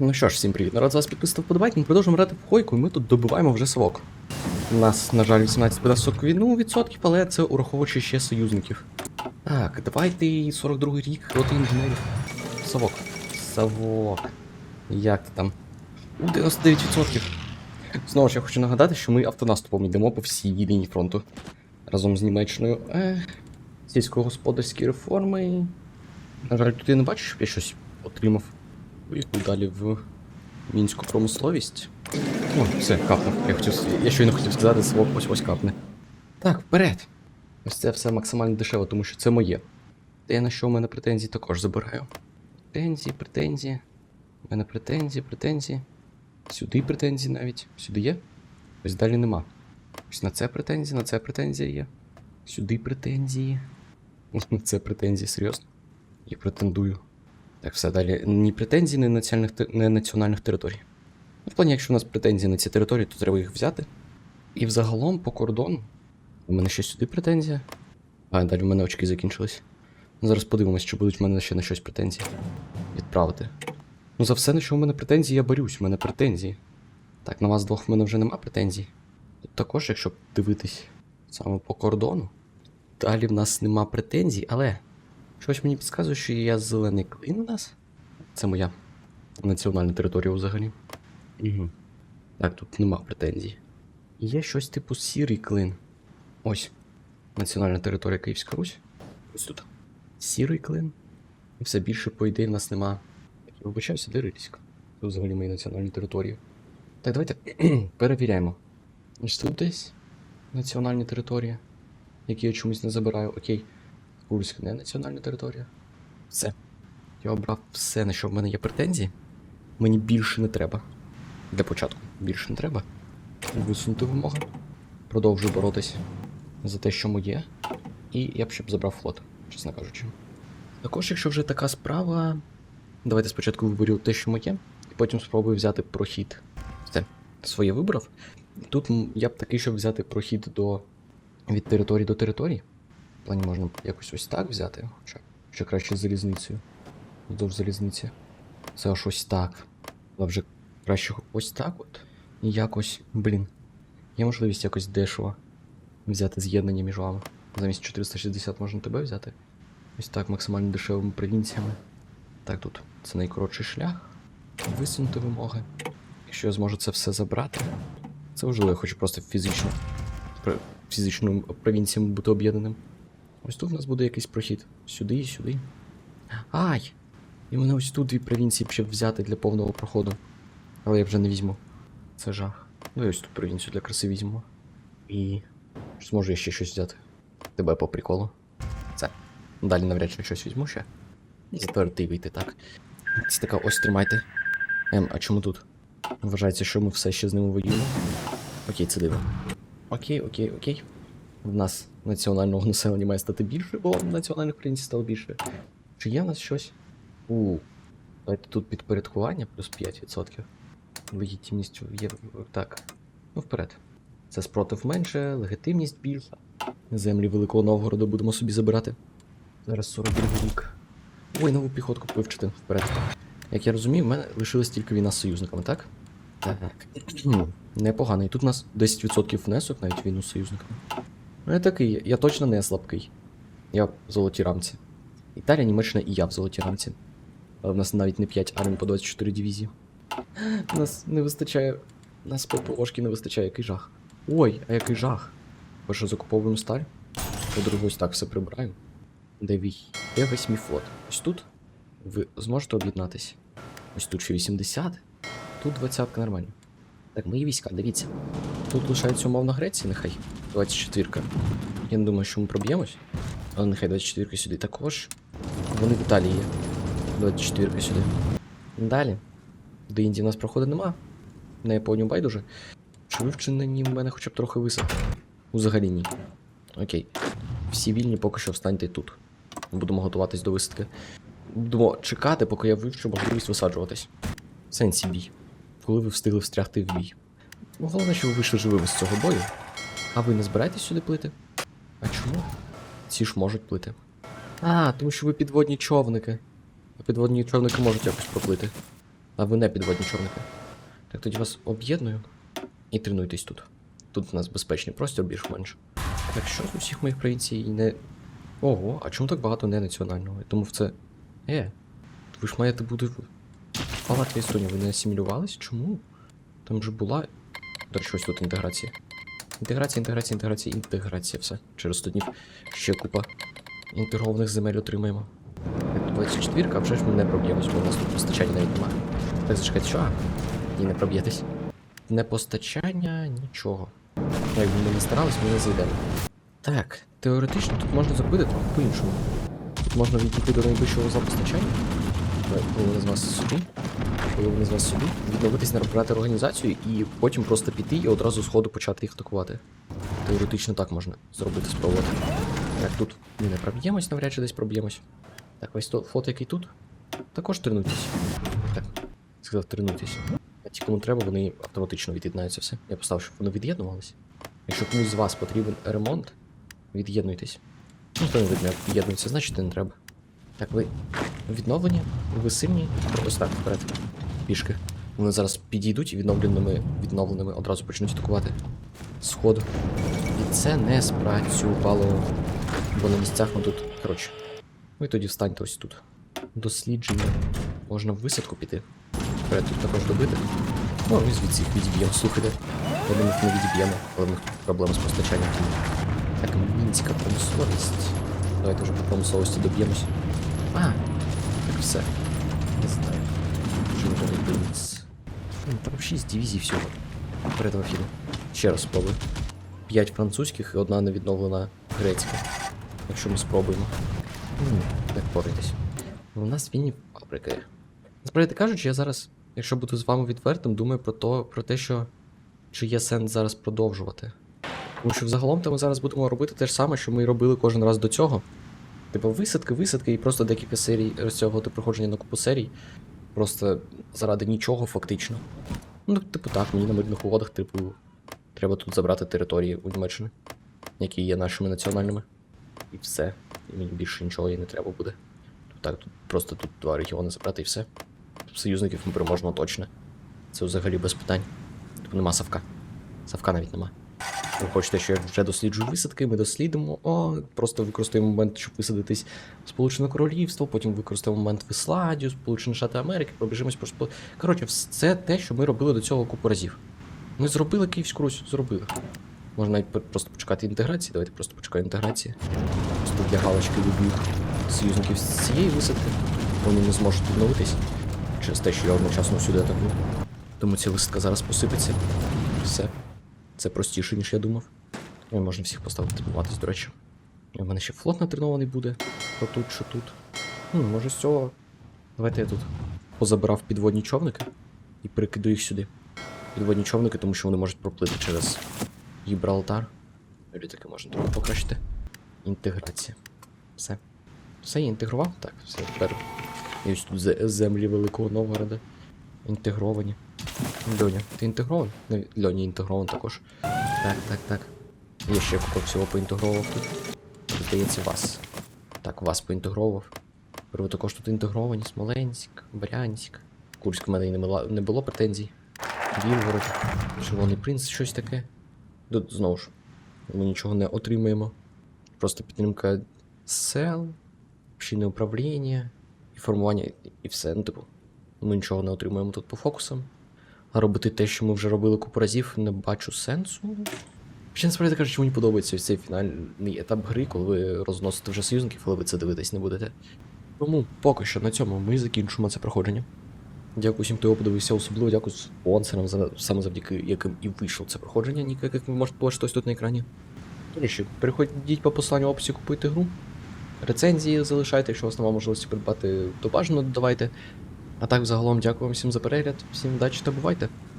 Ну що ж, всім привіт. Народ з вас підписав подобайки, ми продовжуємо грати в хойку, і ми тут добиваємо вже совок. У нас, на жаль, 18 15 ну, відсотків, але це ураховуючи ще союзників. Так, давайте 42 рік, роти інженерів. Совок. Совок. Як ти там? У 99%. Знову ж я хочу нагадати, що ми автонаступом йдемо по всій лінії фронту. Разом з Німеччиною. Е, сільськогосподарські реформи. На жаль, тут я не бачу, щоб я щось отримав. Поїхали далі в мінську промисловість. О, все, капнув. Я хотів, я щойно хотів сказати слово ось ось капне. Так, вперед. Ось це все максимально дешево, тому що це моє. Те, на що в мене претензії, також забираю. Претензії, претензії. У мене претензії, претензії. Сюди претензії навіть. Сюди є? Ось далі нема. Ось на це претензії, на це претензії є. Сюди претензії. На це претензії, серйозно. Я претендую. Так, все далі. Ні претензій, ні національних, ні національних територій. Ну, В плані, якщо у нас претензії на ці території, то треба їх взяти. І взагалом по кордону. У мене ще сюди претензія. А, далі в мене очки закінчились. Зараз подивимось, чи будуть в мене ще на щось претензії. Відправити. Ну, за все, на що в мене претензії, я борюсь, в мене претензії. Так, на вас двох в мене вже нема претензій. Тут також, якщо дивитись саме по кордону. Далі в нас нема претензій, але Щось мені підказує, що є зелений клин у нас. Це моя національна територія взагалі. Угу. Так, тут нема претензій. Є щось типу сірий клин. Ось. Національна територія Київська Русь. Ось тут. Сірий клин. І все більше, по ідеї, в нас нема. Вибачаюся, де Рильськ? Це взагалі мої національні території. Так, давайте перевіряємо. Ось тут десь національні території, які я чомусь не забираю. Окей. Курськ не національна територія. Все. Я обрав все, на що в мене є претензії. Мені більше не треба. Для початку більше не треба. Висунути вимоги. Продовжую боротись за те, що моє. І я б ще б забрав флот, чесно кажучи. Також, якщо вже така справа. Давайте спочатку виберу те, що моє, і потім спробую взяти прохід. Все, своє вибрав. Тут я б такий, щоб взяти прохід до. від території до території. Плані можна якось ось так взяти, хоча ще краще залізницею. Вздовж залізниці. Це аж ось так. Але вже краще ось так от. І якось, блін. Є можливість якось дешево взяти з'єднання між вами. Замість 460 можна тебе взяти. Ось так, максимально дешевими провінціями. Так, тут це найкоротший шлях. Висунути вимоги. Якщо я зможу це все забрати, це важливо, я хочу просто фізично. Фізичним провінціям бути об'єднаним. Ось тут в нас буде якийсь прохід. Сюди і сюди. Ай! І мене ось тут дві провінції ще взяти для повного проходу. Але я вже не візьму. Це жах. Ну і ось тут провінцію для краси візьму. І. Зможу я ще щось взяти. Тебе по приколу. Це. Далі навряд чи щось візьму ще. Затвердий вийти, так. Це така ось тримайте. Ем, а чому тут? Вважається, що ми все ще з ними воюємо. Окей, це диво. Окей, окей, окей. В нас національного населення має стати більше, бо національних провінцій стало більше. Чи є в нас щось? У. Давайте тут підпорядкування плюс 5%. Легітимність є. Так. Ну, вперед. Це спротив менше, легітимність більша. Землі Великого Новгорода будемо собі забирати. Зараз 42 рік. Ой, нову піхотку вивчити вперед. Як я розумію, в мене лишилась тільки війна з союзниками, так? Так. Непогано. І тут у нас 10% внесок навіть війну з союзниками. Ну, я такий, я точно не слабкий. Я в золотій рамці. Італія, Німеччина і я в золотій рамці. Але в нас навіть не 5 армій по 24 дивізії. Нас не вистачає. Нас ППОшки не вистачає, який жах. Ой, а який жах. Перше закуповуємо сталь. По-друге, ось так все прибираємо. Де вій? Де весь мій флот? Ось тут? Ви зможете об'єднатись? Ось тут ще 80. Тут 20 нормально. Так, мої війська, дивіться. Тут лишається умовно Греція, нехай. 24-ка. Я не думаю, що ми проб'ємось. Але нехай 24-ка сюди також. Вони в Італії є. 24-ка сюди. Далі. До Індії в нас проходу нема. На Японію байдуже. Чи вивчені в мене хоча б трохи високо? Взагалі ні. Окей. Всі вільні поки що встаньте тут. Будемо готуватись до висадки. Будемо чекати, поки я вивчу можливість висаджуватись. Сенсі бій. Коли ви встигли встрягти в бій. Ну, головне, що ви вийшли живими з цього бою. А ви не збираєтесь сюди плити? А чому? Ці ж можуть плити. А, тому що ви підводні човники. А підводні човники можуть якось проплити. А ви не підводні човники. Так тоді вас об'єдную і тренуйтесь тут. Тут у нас безпечний простір більш-менш. Так що з усіх моїх провінцій не. Ого, а чому так багато не національного? Я думав, це. Е, ви ж маєте бути Палатка ви не асимілювались? Чому? Там же була. До речі, тут інтеграція. Інтеграція, інтеграція, інтеграція, інтеграція, все. Через 100 днів ще купа інтегрованих земель отримаємо. 24, а вже ж ми не проб'ємось, бо у нас тут постачання навіть немає. Так, зачекайте, що? А, і не проб'єтесь. Не постачання, нічого. Ну, Якби ми не старались, ми не зайдемо. Так, теоретично тут можна зробити трохи по-іншому. Тут можна відійти до найближчого за постачання. Половина з вас сюди. Половина з вас сюди. Відновитись набрати організацію і потім просто піти і одразу з почати їх атакувати. Теоретично так можна зробити, спробувати. Так, тут ми не проб'ємось, навряд чи десь проб'ємось. Так, то фото, який тут. Також тренуйтесь. Так, сказав, тренуйтесь. А ті, кому треба, вони автоматично від'єднаються все. Я поставив, щоб вони від'єднувались. Якщо комусь з вас потрібен ремонт, від'єднуйтесь. Ну, хто не від'єднує- від'єднується, значить не треба. Так, ви відновлені, ви сильні. Ось так, вперед. Пішки. Вони зараз підійдуть і відновленими, відновленими одразу почнуть атакувати. Сходу. І це не спрацювало. Бо на місцях ми тут. Коротше. Ви тоді встаньте ось тут. Дослідження. Можна в висадку піти. Вперед тут також добити. Ну, і звідси їх відіб'ємо. Слухайте. Думаю, їх не відіб'ємо, але в них проблеми з постачанням. Так, мінська промисловість. Давайте вже по промисловості доб'ємось. А, так все. Не знаю. Животовий принц. М, Там 6 дивізій всього. Перед Афіни. Ще раз спробую. 5 французьких і одна невідновлена грецька. Якщо ми спробуємо. Ну, не впорайтесь. У нас вільні фабрики. Насправді кажучи, я зараз, якщо буду з вами відвертим, думаю про, то, про те, що чи є сенс зараз продовжувати. Тому що взагалом то ми зараз будемо робити те ж саме, що ми робили кожен раз до цього. Типу, висадки, висадки і просто декілька серій розтягувати проходження на купу серій. Просто заради нічого, фактично. Ну, типу, так, мені на мирних угодах, типу, треба тут забрати території у Німеччини, які є нашими національними. І все. І мені більше нічого і не треба буде. Тут так, тут просто тут два регіони забрати і все. Союзників ми переможемо точно. Це взагалі без питань. Типу нема Савка. Савка навіть нема. Ви хочете, що я вже досліджую висадки, ми дослідимо. О, просто використаємо момент, щоб висадитись в Сполучене Королівство, потім використаємо момент в Ісландію, Сполучені Штати Америки, пробіжимось про Спо- Коротше, вс- це те, що ми робили до цього купу разів. Ми зробили Київську Русь, зробили. Можна навіть просто почекати інтеграції. Давайте просто почекаємо інтеграції. Просто для галочки виб'ю союзників з цієї висадки. Вони не зможуть відновитись через те, що я одночасно всюди атакую. Тому ця висадка зараз посипеться. Все. Це простіше, ніж я думав. Ну, можна всіх поставити тренуватись, до речі. В мене ще флот натренований буде. Що тут, що тут. Ну, може з цього. Давайте я тут позабирав підводні човники і перекиду їх сюди. Підводні човники, тому що вони можуть проплити через Гібралтар. Літаки можна трохи покращити. Інтеграція. Все. Все, я інтегрував? Так, все, тепер. І ось тут землі Великого Новгорода. Інтегровані. Льоня, ти інтегрован? Ну, Льоня інтегрован також. Так, так, так. Я ще купа всього поінтегровував тут. Здається, вас. Так, вас поінтегровував. Ви також тут інтегровані. Смоленськ, Брянськ. Курськ в мене і не, мала- не було претензій. Вілгород, Червоний принц, щось таке. Тут знову ж. Ми нічого не отримуємо. Просто підтримка сел, общинне управління і формування, і- і все. Ну, типу, ми нічого не отримуємо тут по фокусам. Робити те, що ми вже робили купу разів, не бачу сенсу. Ще насправді кажучи, мені подобається цей фінальний етап гри, коли ви розносите вже союзників, але ви це дивитись не будете. Тому поки що на цьому ми закінчимо це проходження. Дякую всім, хто його подивився, особливо дякую спонсорам, за, саме завдяки яким і вийшло це проходження, ніяк, як ви можете бачити ось тут на екрані. Речі, переходіть по посиланню в описі, купуйте гру. Рецензії залишайте, якщо у вас немає можливості придбати, то бажано додавайте. А так, загалом, дякую вам всім за перегляд, всім удачі та бувайте!